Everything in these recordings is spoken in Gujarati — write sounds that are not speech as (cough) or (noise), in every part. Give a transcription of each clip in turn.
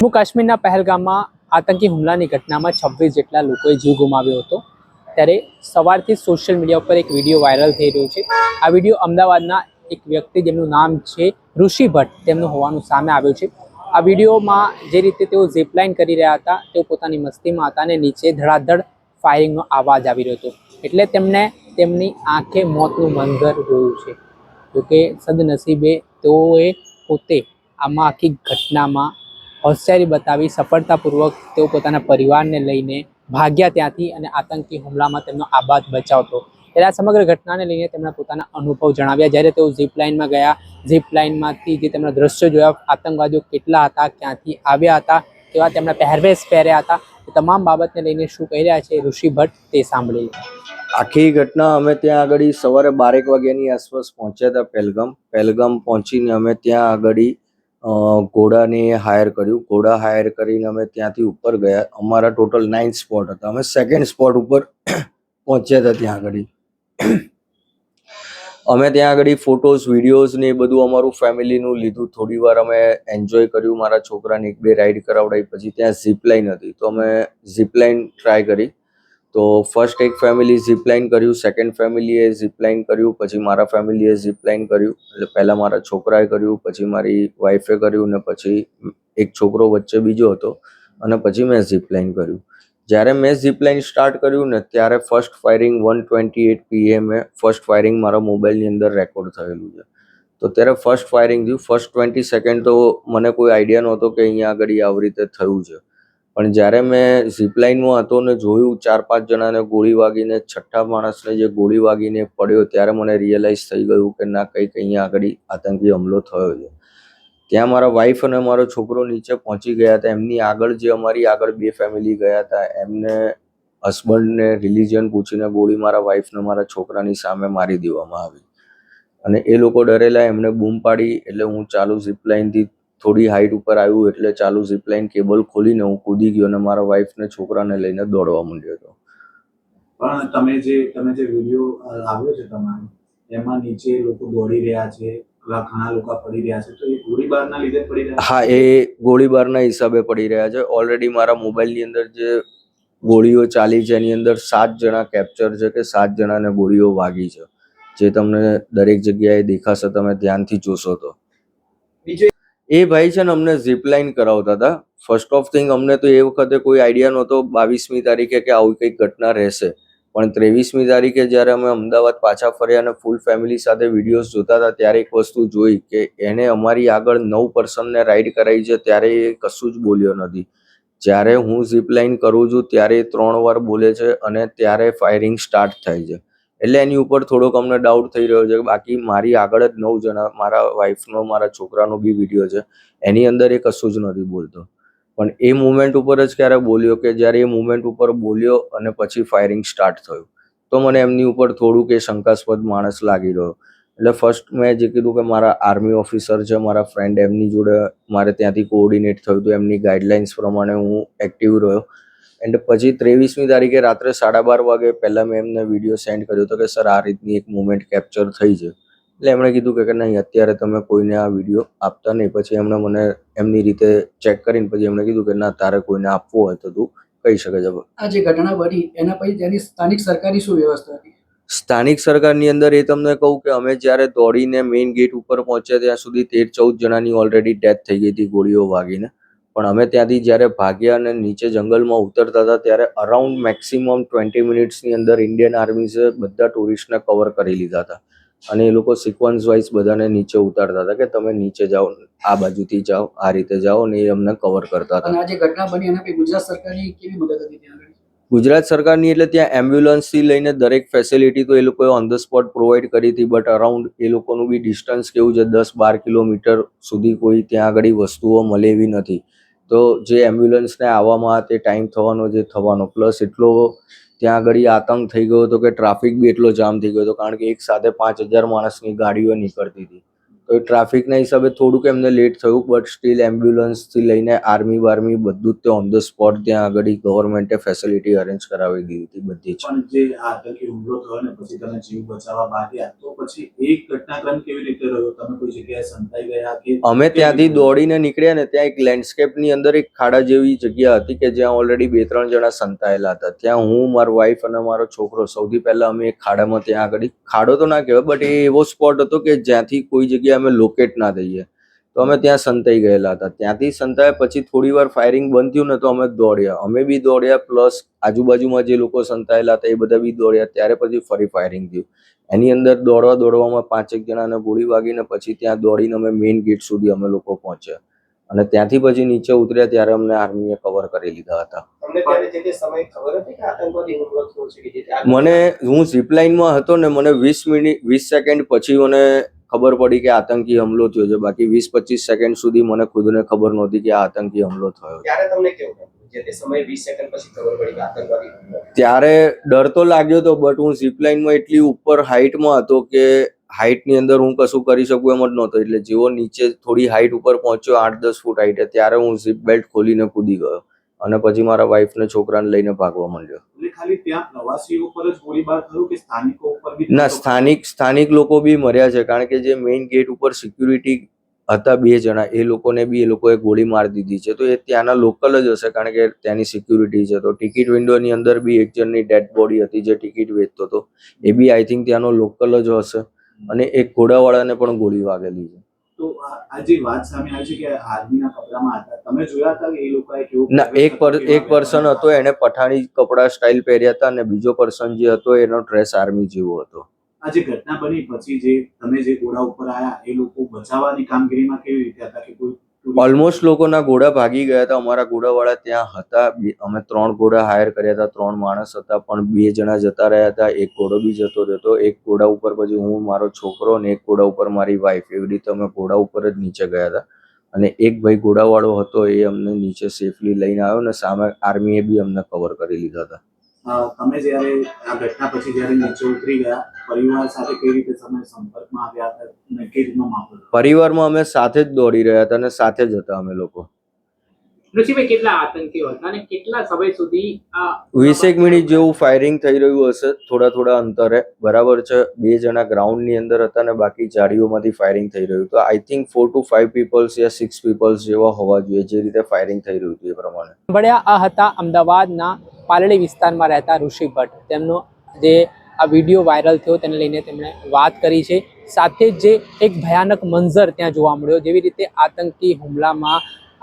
જમ્મુ કાશ્મીરના પહેલગામમાં આતંકી હુમલાની ઘટનામાં છવ્વીસ જેટલા લોકોએ જીવ ગુમાવ્યો હતો. ત્યારે સવારથી સોશિયલ મીડિયા ઉપર એક વીડિયો વાયરલ થઈ રહ્યો છે. આ વીડિયો અમદાવાદના એક વ્યક્તિ જેમનું નામ છે ઋષિ ભટ્ટ તેમનું હોવાનું સામે આવ્યું છે. આ વિડીયોમાં જે રીતે તેઓ ઝીપલાઇન કરી રહ્યા હતા, તેઓ પોતાની મસ્તીમાં હતા અને નીચે ધડાધડ ફાયરિંગનો અવાજ આવી રહ્યો હતો. એટલે તેમને તેમની આંખે મોતનું મંજર જોયું છે. જોકે સદનસીબે તેઓએ પોતે આમાં આખી ઘટનામાં હોશિયારી બતાવી સફળતાપૂર્વક તેઓ પોતાના પરિવારને લઈને ભાગ્યા ત્યાંથી અને આતંકી હુમલામાં તેમનો આબાદ બચાવતો. એટલે આ સમગ્ર ઘટનાને લઈને તેમણે પોતાના અનુભવ જણાવ્યા. જ્યારે તેઓ ઝીપ લાઇનમાં ગયા, ઝીપ લાઇનમાંથી જે તેમના દ્રશ્યો જોયા, આતંકવાદીઓ કેટલા હતા, ક્યાંથી આવ્યા હતા, કેવા તેમણે પહેરવેશ પહેર્યા હતા, એ તમામ બાબતને લઈને શું કહી રહ્યા છે ઋષિ ભટ્ટ તે સાંભળી આખી ઘટના અમે ત્યાં આગળ સવારે બારેક વાગ્યાની આસપાસ પહોંચ્યા હતા પહેલગામ. પહેલગામ પહોંચીને અમે ત્યાં આગળ ઘોડાને હાયર કર્યું. ઘોડા હાયર કરીને અમે ત્યાંથી ઉપર ગયા. અમારા ટોટલ નાઇન સ્પોટ હતા. અમે સેકન્ડ સ્પોટ ઉપર (coughs) પહોંચ્યા હતા ત્યાં આગળ. (coughs) અમે ત્યાં આગળ ફોટોઝ વિડીયોઝ ને એ બધું અમારું ફેમિલીનું લીધું. થોડી વાર અમે એન્જોય કર્યું. મારા છોકરાને એક બે રાઈડ કરાવડાવી પછી ત્યાં ઝીપલાઇન હતી. તો અમે ઝીપલાઇન ટ્રાય કરી. તો ફર્સ્ટ એક ફેમિલી ઝીપલાઇન કર્યું સેકન્ડ ફેમિલીએ ઝીપલાઇન કર્યું, પછી મારા ફેમિલીએ ઝીપલાઇન કર્યું. એટલે પહેલાં મારા છોકરાએ કર્યું, પછી મારી વાઈફે કર્યું ને પછી એક છોકરો વચ્ચે બીજો હતો અને પછી મેં ઝીપલાઇન કર્યું. જ્યારે મેં ઝીપલાઇન સ્ટાર્ટ કર્યું ને ત્યારે first firing one twenty eight પીએમએ ફર્સ્ટ ફાયરિંગ મારા મોબાઈલની અંદર રેકોર્ડ થયેલું છે. તો ત્યારે ફર્સ્ટ ફાયરિંગ થયું ફર્સ્ટ ટ્વેન્ટી સેકન્ડ તો મને કોઈ આઈડિયા નહોતો કે અહીંયા આગળ આવી રીતે થયું છે. પણ જ્યારે મેં ઝીપલાઇનમાં હતો ને જોયું, ચાર પાંચ જણાને ગોળી વાગીને, છઠ્ઠા માણસને જે ગોળી વાગીને પડ્યો, ત્યારે મને રિયલાઇઝ થઈ ગયું કે ના, કંઈક અહીંયા આગળ આતંકી હુમલો થયો છે. ત્યાં મારા વાઈફ અને મારો છોકરો નીચે પહોંચી ગયા હતા. એમની આગળ જે અમારી આગળ બે ફેમિલી ગયા હતા, એમને હસબન્ડને રિલિજન પૂછીને ગોળી મારા વાઈફને મારા છોકરાની સામે મારી દેવામાં આવી. અને એ લોકો ડરેલા, એમને બૂમ પાડી, એટલે હું ચાલુ ઝીપલાઇનથી થોડી હાઈટ ઉપર આવ્યું એટલે ચાલુ ઝીપલાઇન કેબલ ખોલીને હું કૂદી ગયો અને મારા વાઈફને છોકરાને લઈને દોડવા માંડ્યો હતો. પણ તમે જે તમે જે વીડિયો આવ્યો છે તમારો એમાં નીચે લોકો દોડી રહ્યા છે ઘણા ઘણા લોકો પડી રહ્યા છે તો એ ગોળીબારના લીધે પડી રહ્યા હા એ ગોળીબારના હિસાબે પડી રહ્યા છે. ઓલરેડી મારા મોબાઈલની અંદર જે ગોળીઓ ચાલી છે એની અંદર સાત જણા કેપ્ચર છે કે સાત જણાને ગોળીઓ વાગી છે. જે તમને દરેક જગ્યાએ દેખાશે તમે ધ્યાનથી જોશો તો. એ ભાઈ છે ને અમને ઝીપલાઇન કરાવતા હતા. ફર્સ્ટ ઓફ થિંગ અમને તો એ વખતે કોઈ આઈડિયા નહોતો બાવીસમી તારીખે કે આવી કંઈક ઘટના રહેશે. પણ ત્રેવીસમી તારીખે જ્યારે અમે અમદાવાદ પાછા ફર્યા અને ફૂલ ફેમિલી સાથે વિડીયોઝ જોતા હતા, ત્યારે એક વસ્તુ જોઈ કે એને અમારી આગળ નવ પર્સનને રાઈડ કરાવી છે, ત્યારે એ કશું જ બોલ્યો નથી. જ્યારે હું ઝીપલાઇન કરું છું, ત્યારે એ ત્રણ વાર બોલે છે અને ત્યારે ફાયરિંગ સ્ટાર્ટ થાય છે. એટલે એની ઉપર થોડોક અમને ડાઉટ થઈ રહ્યો છે બાકી મારી આગળ જ નવ જણા, મારા વાઈફનો મારા છોકરાનો બી વીડિયો છે. એની અંદર એ કશું જ નથી બોલતો. પણ એ મુમેન્ટ ઉપર જ ક્યારે બોલ્યો કે જ્યારે એ મુમેન્ટ ઉપર બોલ્યો અને પછી ફાયરિંગ સ્ટાર્ટ થયું, તો મને એમની ઉપર થોડુંક એ શંકાસ્પદ માણસ લાગી રહ્યો. એટલે ફર્સ્ટ મેં જે કીધું કે મારા આર્મી ઓફિસર છે, મારા ફ્રેન્ડ એમની જોડે મારે ત્યાંથી કોઓર્ડિનેટ થયું હતું. એમની ગાઈડલાઇન્સ પ્રમાણે હું એક્ટિવ રહ્યો. એન્ડ પછી ત્રેવીસમી તારીખે રાત્રે સાડા બાર વાગે પહેલાં મેં એમને વીડિયો સેન્ડ કર્યો હતો કે સર આ રીતની એક મુમેન્ટ કેપ્ચર થઈ છે. એટલે એમણે કીધું કે નહીં અત્યારે તમે કોઈને આ વીડિયો આપતા નહીં. પછી એમણે મને એમની રીતે ચેક કરીને પછી એમણે કીધું કે ના તારે કોઈને આપવો હોય તો તું કહી શકે છે. આ જે ઘટના બની એના પછી તેની સ્થાનિક સરકારી શું વ્યવસ્થા હતી? સ્થાનિક સરકારની અંદર એ તમને કહું કે અમે જ્યારે દોડીને મેઇન ગેટ ઉપર પહોંચ્યા ત્યાં સુધી તેર ચૌદ જણાની ઓલરેડી ડેથ થઈ ગઈ હતી ગોળીઓ વાગીને. પણ અમે ત્યાંથી જ્યારે ભાગ્યા અને નીચે જંગલમાં ઉતરતા હતા ત્યારે અરાઉન્ડ મેક્સિમમ ટ્વેન્ટી મિનિટ્સની અંદર ઇન્ડિયન આર્મીઝે બધા ટુરિસ્ટને કવર કરી લીધા હતા. અને એ લોકો સિક્વન્સ વાઇઝ બધાને નીચે ઉતારતા હતા કે તમે નીચે જાઓ આ બાજુથી જાઓ આ રીતે જાઓ ને એ અમને કવર કરતા હતા. જે ઘટના બની એના ગુજરાત સરકારની કેવી મદદ હતી ત્યાં ગુજરાત સરકારની એટલે ત્યાં એમ્બ્યુલન્સથી લઈને દરેક ફેસિલિટી તો એ લોકોએ ઓન ધ સ્પોટ પ્રોવાઈડ કરી હતી બટ અરાઉન્ડ એ લોકોનું બી ડિસ્ટન્સ કેવું છે દસ બાર કિલોમીટર સુધી કોઈ ત્યાં આગળ વસ્તુઓ મળે એવી નથી. તો જે એમ્બ્યુલન્સને આવવામાં તે ટાઈમ થવાનો જે થવાનો. પ્લસ એટલો ત્યાં આગળ આતંક થઈ ગયો હતો કે ટ્રાફિક બી એટલો જામ થઈ ગયો હતો. કારણ કે એક સાથે પાંચ હજાર માણસની ગાડીઓ નીકળતી હતી. તો એ ટ્રાફિકના હિસાબે થોડુંક એમને લેટ થયું બટ સ્ટીલ એમ્બ્યુલન્સથી લઈને આર્મી બાર્મી બધું જ તે ઓન ધ સ્પોટ ત્યાં આગળ ગવર્મેન્ટે ફેસિલિટી અરેન્જ કરાવી દીધી હતી બધી જ. પણ જે આતંકી હુમલો થયો ને પછી તમે જીવ બચાવવા ભાગ્યા તો પછી એક ઘટનાક્રમ કેવી રીતે રહ્યો? તમે કોઈ જગ્યાએ સંતાઈ ગયા કે અમે ત્યાંથી દોડીને નીકળ્યા ને ત્યાં એક લેન્ડસ્કેપની અંદર એક ખાડા જેવી જગ્યા હતી કે જ્યાં ઓલરેડી બે ત્રણ જણા સંતાયેલા હતા. ત્યાં હું મારો વાઈફ અને મારો છોકરો સૌથી પહેલા અમે એક ખાડામાં ત્યાં આગળ ખાડો તો ના કહેવાય બટ એ એવો સ્પોટ હતો કે જ્યાંથી કોઈ જગ્યાએ અમે લોકેટ ના થઈએ. તો અમે ત્યાં સંતાઈ ગયેલા હતા. ત્યાંથી સંતાયા પછી થોડી વાર ફાયરિંગ બંધ થયું ને તો અમે દોડ્યા. અમે બી દોડ્યા પ્લસ આજુબાજુમાં જે લોકો સંતાયેલા હતા એ બધા બી દોડ્યા. ત્યારે પછી ફરી ફાયરિંગ થયું. એની અંદર દોડવા દોડવામાં પાંચેક જણાને ગોળી વાગીને પછી ત્યાં દોડીને અમે મેઇન ગેટ સુધી અમે લોકો પહોંચ્યા. અને ત્યાંથી પછી નીચે ઉતર્યા ત્યારે અમને આર્મીએ કવર કરી લીધા હતા. મને હું ઝીપલાઇનમાં હતો ને મને વીસ મિનિટ વીસ સેકન્ડ પછી મને ખબર પડી કે આતંકી હુમલો થયો છે. બાકી વીસ પચીસ સેકન્ડ સુધી મને ખુદને ખબર નહોતી કે આ આતંકી હુમલો થયો ત્યારે ડર તો લાગ્યો હતો બટ હું ઝીપલાઇનમાં એટલી ઉપર હાઇટમાં હતો કે હાઇટની અંદર હું કશું કરી શકું એમ જ નહોતો. એટલે જેવો નીચે થોડી હાઇટ ઉપર પહોંચ્યો આઠ દસ ફૂટ હાઇટે ત્યારે હું ઝીપ બેલ્ટ ખોલીને કૂદી ગયો. અને પછી મારા વાઈફને છોકરાને લઈને ભાગવા માંડ્યો. ના સ્થાનિક સ્થાનિક લોકો બી મર્યા છે કારણ કે જે મેઇન ગેટ ઉપર સિક્યુરિટી હતા બે જણા એ લોકોને બી એ લોકોએ ગોળી મારી દીધી છે. તો એ ત્યાંના લોકલ જ હશે કારણ કે ત્યાંની સિક્યુરિટી છે. તો ટિકિટ વિન્ડોની અંદર બી એક જણની ડેડ બોડી હતી જે ટિકિટ વેચતો હતો. એ બી આઈ થિંક ત્યાંનો લોકલ જ હશે. અને એક ઘોડાવાળાને પણ ગોળી વાગેલી છે. તો આ જે વાત સામે આવી છે કે આર્મીના કપડામાં હતા તમે જોયા હતા કે એ લોકોએ કેવું ના એક પર એક પર્સન હતો એણે પઠાણી કપડા સ્ટાઇલ પહેર્યા હતા અને બીજો પર્સન જે હતો એનો ડ્રેસ આર્મી જેવો હતો. આ જે ઘટના બની પછી જે તમે જે ઘોડા ઉપર આયા એ લોકો બચાવવાની કામગીરીમાં કેવી રીતે હતા કે કોઈ ઓલમોસ્ટ લોકોના ઘોડા ભાગી ગયા હતા. અમારા ઘોડાવાળા ત્યાં હતા. અમે ત્રણ ઘોડા હાયર કર્યા હતા. ત્રણ માણસ હતા, પણ બે જણા જતા રહ્યા હતા. એક ઘોડો બી જતો રહ્યો એક ઘોડા ઉપર પછી હું, મારો છોકરો અને એક ઘોડા ઉપર મારી વાઈફ એવી રીતે અમે ઘોડા ઉપર જ નીચે ગયા હતા. અને એક ભાઈ ઘોડાવાળો હતો, એ અમને નીચે સેફલી લઈને આવ્યો ને સામે આર્મીએ બી અમને કવર કરી લીધા હતા. તમે જ્યારે આ ઘટના પછી જ્યારે નીચે ઉતરી ગયા પરિવાર સાથે કઈ રીતે તમે સંપર્કમાં આવ્યા હતા અને કઈ રીતનો માહોલ પરિવારમાં અમે સાથે જ દોડી રહ્યા હતા અને સાથે જ હતા અમે લોકો. ઋષિભાઈ કેટલા આતંકીઓ હતા અને કેટલા સમય સુધી વીસેક મિનિટ જેવું ફાયરિંગ થઈ રહ્યું હશે થોડા થોડા અંતરે. બરાબર છે બે જણા ગ્રાઉન્ડની અંદર હતા અને બાકી જાડીઓમાંથી ફાયરિંગ થઈ રહ્યું તો I think four two five peoples yeah six peoples જેવા હોવા જોઈએ જે રીતે ફાયરિંગ થઈ રહ્યું હતું એ પ્રમાણે. સાંભળ્યા આ હતા અમદાવાદના પાલડી વિસ્તારમાં રહેતા ઋષિ ભટ્ટ. તેમનો જે આ વીડિયો વાયરલ થયો તેને લઈને તેમણે વાત કરી છે. સાથે જ જે એક ભયાનક મંઝર ત્યાં જોવા મળ્યો, જેવી રીતે આતંકી હુમલામાં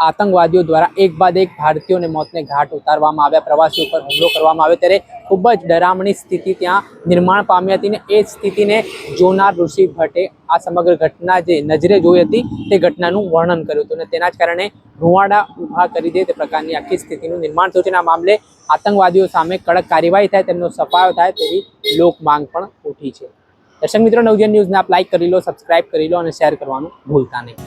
આતંકવાદીઓ દ્વારા એક બાદ એક ભારતીયોને મોતને ઘાટ ઉતારવામાં આવ્યા. પ્રવાસીઓ પર હુમલો કરવામાં આવ્યો. ત્યારે ખૂબ જ ડરામણી સ્થિતિ ત્યાં નિર્માણ પામી હતી ને એ સ્થિતિને જોનાર ઋષિ ભટ્ટે આ સમગ્ર ઘટના જે નજરે જોઈ હતી તે ઘટનાનું વર્ણન કર્યું હતું અને તેના જ કારણે રૂવાડા ઊભા કરી દે તે પ્રકારની આખી સ્થિતિનું નિર્માણ થયું છે અને આ મામલે આતંકવાદીઓ સામે કડક કાર્યવાહી થાય, તેમનો સફાયો થાય તેવી લોક માંગ પણ ઉઠી છે. દર્શક મિત્રો નવજન ન્યૂઝને આપ લાઇક કરી લો સબસ્ક્રાઇબ કરી લો અને શેર કરવાનું ભૂલતા નહીં.